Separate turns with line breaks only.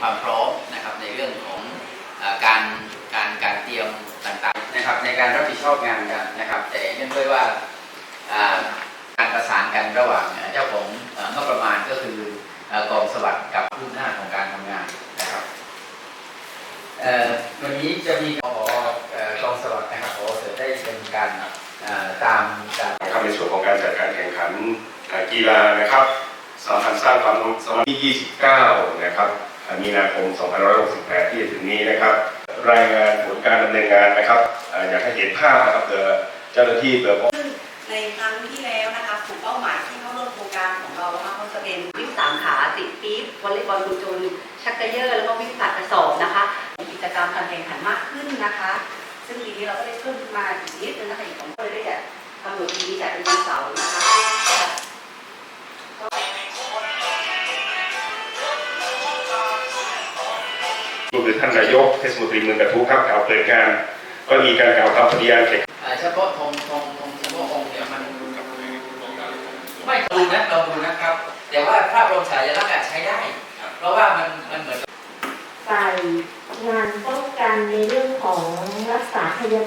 ความพร้อมนะครับในเรื่องของการการการเตรียมต่างๆนะครับในการรับผิดชอบงานกันนะครับ แต่เนื่องด้วยว่าการประสานกันระหว่างเจ้าของงบประมาณก็คือกองสวัสดิ์กับผู้หน้าของการทำงานนะครับวันนี้จะมีขอกองสวัสดิ์นะครับขอเสริมได้เป็นการตามตาม
ครับในส่วนของการจัดการแข่งขันกีฬานะครับสำคัญสร้างความรู้สำหรับที่ 29 นะครับ มีนาคม 2568 ที่จะถึงนี้นะครับ รายงานผลการดำเนินงานนะครับอยากให้เห็นภาพนะครับเผื่อเจ้าหน้าที่เผื่อ
ในครั้งที่แล้วนะคะกลุ่มเป้าหมายที่เข้าร่วมโครงการของเรานะคะก็จะเป็นวิ่งสามขาติดปี๊บวอลเลย์บอลกุญจุนชักเกยอร์แล้วก็วิ่งผลัดกระสอบนะคะกิจกรรมการแข่งขันมากขึ้นนะคะ ซึ่งปีนี้เราก็ได้เพิ่มขึ้นมาอีกนิดนึงนะคะอีกสองเลยได้จัดกำหนด
ก็คือท่านนายกเทศมนตรีเมืองกระทู้ครับกล่าวเปิดงาน ก็มีการกล่าวคำปฏิญาณแข่ง
เอ่อเฉพาะธงธงธงเฉพาะองค์เนี่ยมันไม่ดูนะเราดูนะครับ แต่ว่าภาพรวมฉายลักษณ์อะใช้ได้ เพราะว่ามันมันเหมือน
ฝ่ายงานป้องกันในเรื่องของรักษาพยาบาล